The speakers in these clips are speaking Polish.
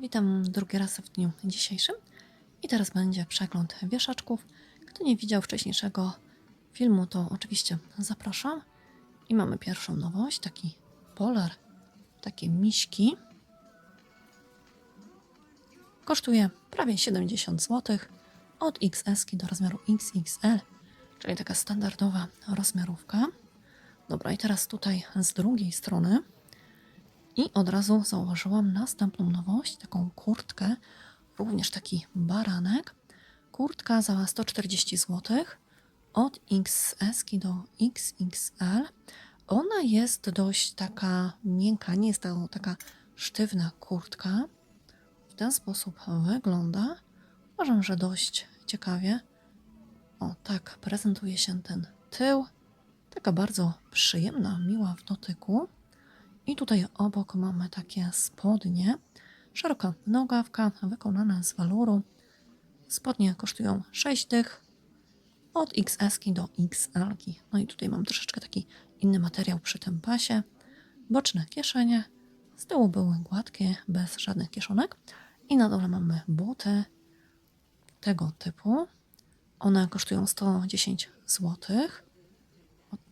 Witam drugi raz w dniu dzisiejszym i teraz będzie przegląd wieszaczków. Kto nie widział wcześniejszego filmu, to oczywiście zapraszam. I mamy pierwszą nowość, taki polar, takie miśki. Kosztuje prawie 70 zł od XS do rozmiaru XXL, czyli taka standardowa rozmiarówka. Dobra, i teraz tutaj z drugiej strony i od razu zauważyłam następną nowość, taką kurtkę, również taki baranek. Kurtka za 140 zł od XS do XXL. Ona jest dość taka miękka, nie jest to taka sztywna kurtka. W ten sposób wygląda. Uważam, że dość ciekawie. O, tak prezentuje się ten tył. Taka bardzo przyjemna, miła w dotyku. I tutaj obok mamy takie spodnie. Szeroka nogawka wykonana z waluru. Spodnie kosztują 6 dych. Od XS do XL. No i tutaj mam troszeczkę taki inny materiał przy tym pasie. Boczne kieszenie. Z tyłu były gładkie, bez żadnych kieszonek. I na dole mamy buty tego typu. One kosztują 110 zł.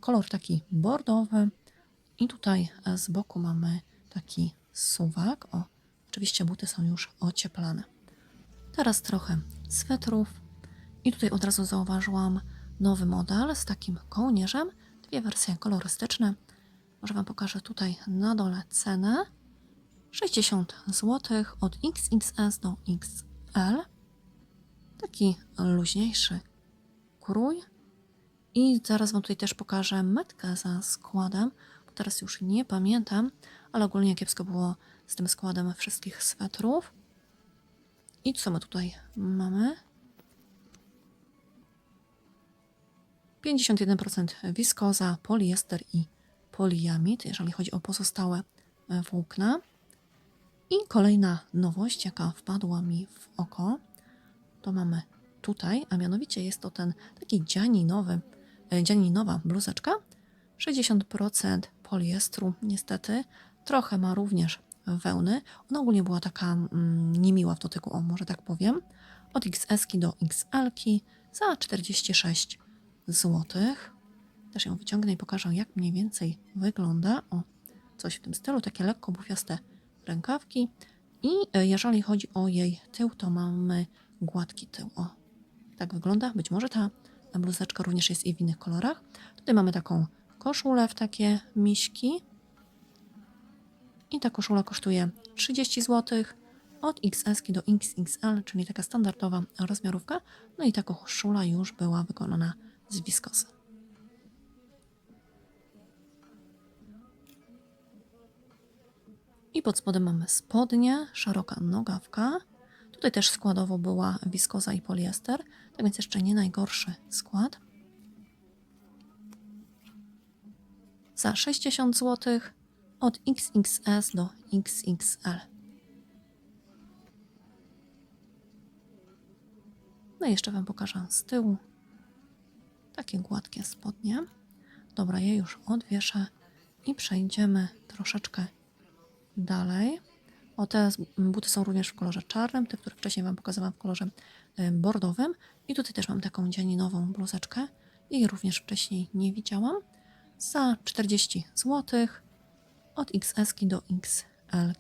Kolor taki bordowy. I tutaj e, z boku mamy taki suwak. O, oczywiście buty są już ocieplane. Teraz trochę swetrów. I tutaj od razu zauważyłam nowy model z takim kołnierzem. Dwie wersje kolorystyczne. Może Wam pokażę tutaj na dole cenę. 60 zł od XXS do XL. Taki luźniejszy krój. I zaraz Wam tutaj też pokażę metkę za składem, teraz już nie pamiętam, ale ogólnie kiepsko było z tym składem wszystkich swetrów. I co my tutaj mamy? 51% wiskoza, poliester i poliamid, jeżeli chodzi o pozostałe e, włókna. I kolejna nowość, jaka wpadła mi w oko, to mamy tutaj, a mianowicie jest to ten taki dzianinowy, e, dzianinowa bluzeczka. 60% poliestru, niestety. Trochę ma również wełny. Ona ogólnie była taka mm, niemiła w dotyku, o może tak powiem. Od XS do XL za 46 zł. Też ją wyciągnę i pokażę, jak mniej więcej wygląda. O, coś w tym stylu, takie lekko bufiaste rękawki. I e, jeżeli chodzi o jej tył, to mamy gładki tył. O, tak wygląda. Być może ta bluzeczka również jest i w innych kolorach. Tutaj mamy taką koszulę w takie miśki. I ta koszula kosztuje 30 zł od XS do XXL, czyli taka standardowa rozmiarówka. No i ta koszula już była wykonana z wiskozy. I pod spodem mamy spodnie, szeroka nogawka. Tutaj też składowo była wiskoza i poliester, tak więc jeszcze nie najgorszy skład. Za 60 zł od XXS do XXL. No i jeszcze Wam pokażę z tyłu takie gładkie spodnie. Dobra, je już odwieszę i przejdziemy troszeczkę dalej. O, te buty są również w kolorze czarnym, te, które wcześniej Wam pokazałam w kolorze y, bordowym. I tutaj też mam taką dzianinową bluzeczkę. Jej również wcześniej nie widziałam. Za 40 zł od XS do XL.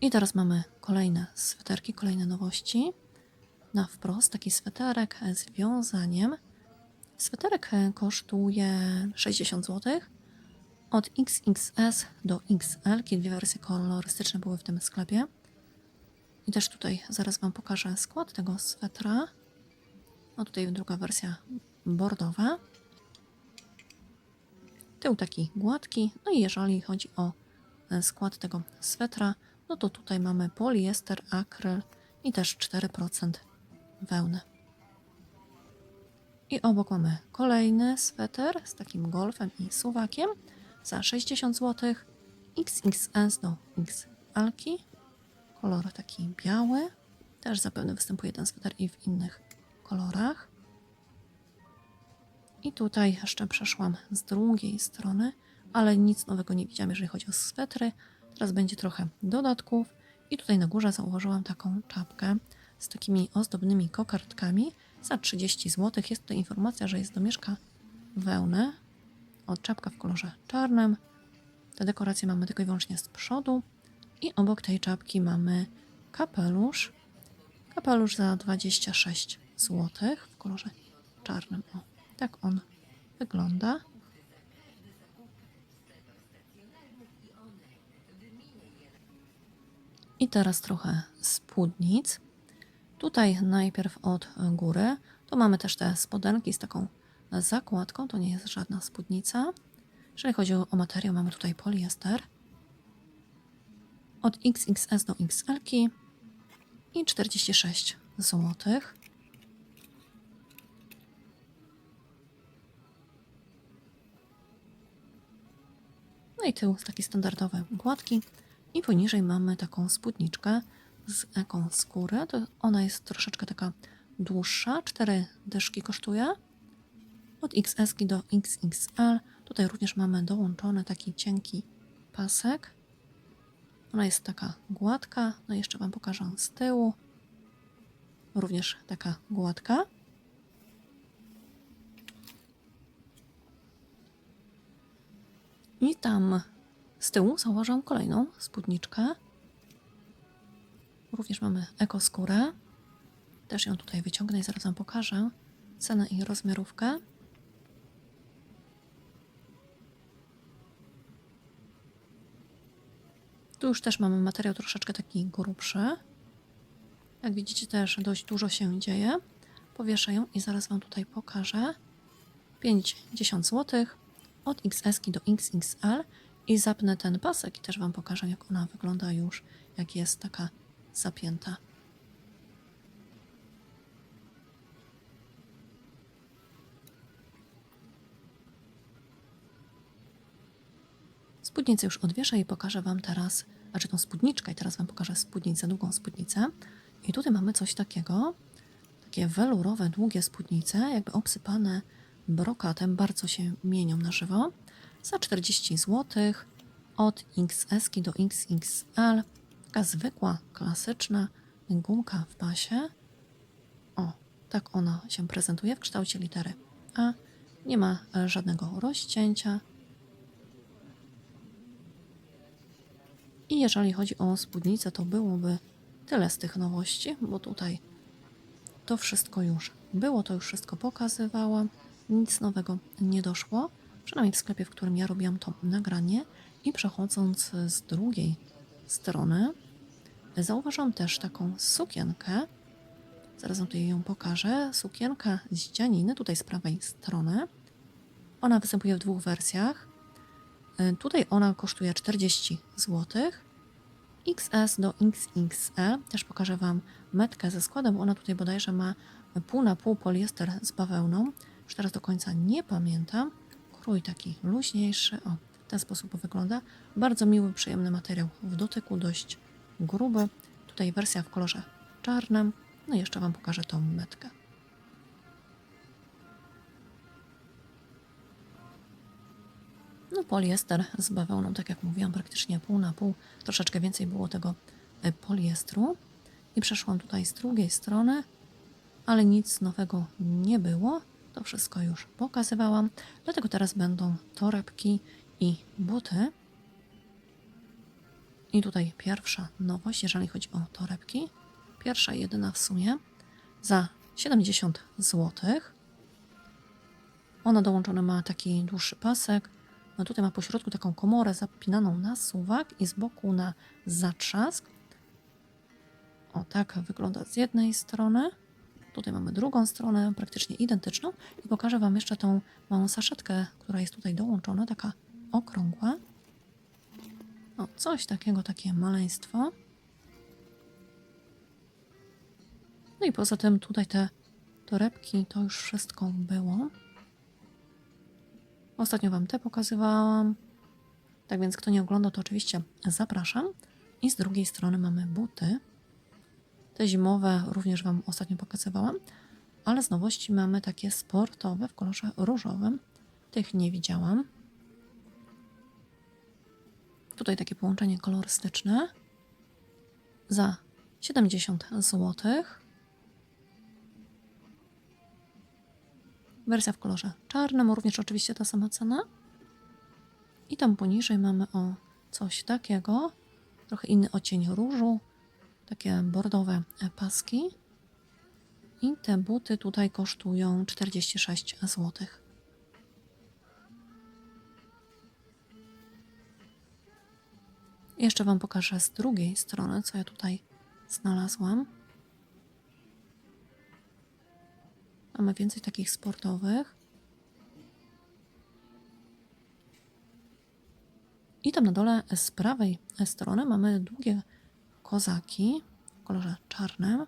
I teraz mamy kolejne sweterki, kolejne nowości. Na wprost taki sweterek z wiązaniem. Sweterek kosztuje 60 zł. Od XXS do XL, dwie wersje kolorystyczne były w tym sklepie. I też tutaj zaraz Wam pokażę skład tego swetra. No tutaj druga wersja bordowa. Tył taki gładki. No i jeżeli chodzi o skład tego swetra, no to tutaj mamy poliester, akryl i też 4% wełny. I obok mamy kolejny sweter z takim golfem i suwakiem za 60 zł. XXS do XL. Kolor taki biały. Też zapewne występuje ten sweter i w innych kolorach. I tutaj jeszcze przeszłam z drugiej strony, ale nic nowego nie widziałam, jeżeli chodzi o swetry. Teraz będzie trochę dodatków. I tutaj na górze zauważyłam taką czapkę z takimi ozdobnymi kokardkami za 30 zł. Jest tutaj informacja, że jest domieszka wełny. Od czapka w kolorze czarnym. Te dekoracje mamy tylko i wyłącznie z przodu. I obok tej czapki mamy kapelusz. Kapelusz za 26 zł w kolorze czarnym. O, tak on wygląda. I teraz trochę spódnic. Tutaj najpierw od góry. Tu mamy też te spodenki z taką zakładką. To nie jest żadna spódnica. Jeżeli chodzi o materiał, mamy tutaj poliester. Od XXS do XL i 46 zł. No i tył taki standardowy, gładki. I poniżej mamy taką spódniczkę z eką skóry. To ona jest troszeczkę taka dłuższa. Cztery dyszki kosztuje. Od XS do XXL. Tutaj również mamy dołączony taki cienki pasek. Ona jest taka gładka. No jeszcze Wam pokażę z tyłu. Również taka gładka. I tam z tyłu zauważam kolejną spódniczkę. Również mamy ekoskórę. Też ją tutaj wyciągnę i zaraz Wam pokażę cenę i rozmiarówkę. Tu już też mamy materiał troszeczkę taki grubszy. Jak widzicie też dość dużo się dzieje. Powieszę ją i zaraz Wam tutaj pokażę. 50 zł od XS do XXL i zapnę ten pasek i też Wam pokażę, jak ona wygląda już, jak jest taka zapięta. Spódnicę już odwieszę i pokażę Wam teraz, znaczy tą spódniczkę i teraz Wam pokażę spódnicę, długą spódnicę. I tutaj mamy coś takiego, takie welurowe, długie spódnice, jakby obsypane brokatem, bardzo się mienią na żywo. Za 40 zł od XS do XXL. Taka zwykła, klasyczna gumka w pasie. O, tak ona się prezentuje w kształcie litery A. Nie ma żadnego rozcięcia. I jeżeli chodzi o spódnicę, to byłoby tyle z tych nowości, bo tutaj to wszystko już było, to już wszystko pokazywałam. Nic nowego nie doszło, przynajmniej w sklepie, w którym ja robiłam to nagranie. I przechodząc z drugiej strony, zauważam też taką sukienkę. Zaraz tutaj ją pokażę. Sukienka z dzianiny, tutaj z prawej strony. Ona występuje w dwóch wersjach. Y, Tutaj ona kosztuje 40 zł. XS do XXL. Też pokażę Wam metkę ze składem. Ona tutaj bodajże ma pół na pół poliester z bawełną. Już teraz do końca nie pamiętam. Krój taki luźniejszy. O, w ten sposób wygląda. Bardzo miły, przyjemny materiał w dotyku, dość gruby. Tutaj wersja w kolorze czarnym. No i jeszcze Wam pokażę tą metkę. No poliester z bawełną, tak jak mówiłam, praktycznie pół na pół. Troszeczkę więcej było tego e, poliestru. I przeszłam tutaj z drugiej strony, ale nic nowego nie było. To wszystko już pokazywałam. Dlatego teraz będą torebki i buty. I tutaj pierwsza nowość, jeżeli chodzi o torebki. Pierwsza, jedyna w sumie, za 70 zł. Ona dołączona ma taki dłuższy pasek. No tutaj ma po środku taką komorę zapinaną na suwak i z boku na zatrzask. O, tak wygląda z jednej strony. Tutaj mamy drugą stronę, praktycznie identyczną. I pokażę Wam jeszcze tą małą saszetkę, która jest tutaj dołączona, taka okrągła. O, coś takiego, takie maleństwo. No i poza tym tutaj te torebki, to już wszystko było. Ostatnio Wam te pokazywałam. Tak więc kto nie ogląda, to oczywiście zapraszam. I z drugiej strony mamy buty. Te zimowe również Wam ostatnio pokazywałam. ale z nowości mamy takie sportowe w kolorze różowym. Tych nie widziałam. Tutaj takie połączenie kolorystyczne za 70 zł. Wersja w kolorze czarnym, również oczywiście ta sama cena. I tam poniżej mamy o coś takiego, trochę inny odcień różu, takie bordowe e, paski. I te buty tutaj kosztują 46 zł. Jeszcze Wam pokażę z drugiej strony, co ja tutaj znalazłam. Mamy więcej takich sportowych. I tam na dole z prawej strony mamy długie kozaki w kolorze czarnym.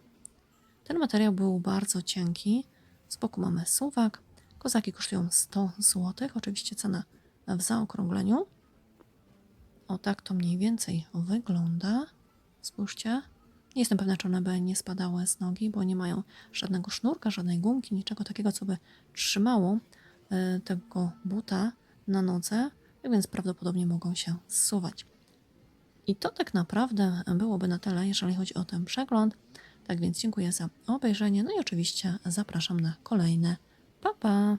Ten materiał był bardzo cienki. Z boku mamy suwak. Kozaki kosztują 100 zł. Oczywiście cena w zaokrągleniu. O tak to mniej więcej wygląda. Spójrzcie. Nie jestem pewna, czy one by nie spadały z nogi, bo nie mają żadnego sznurka, żadnej gumki, niczego takiego, co by trzymało y, tego buta na nodze, tak więc prawdopodobnie mogą się zsuwać. I to tak naprawdę byłoby na tyle, jeżeli chodzi o ten przegląd. Tak więc dziękuję za obejrzenie, no i oczywiście zapraszam na kolejne. Pa, pa!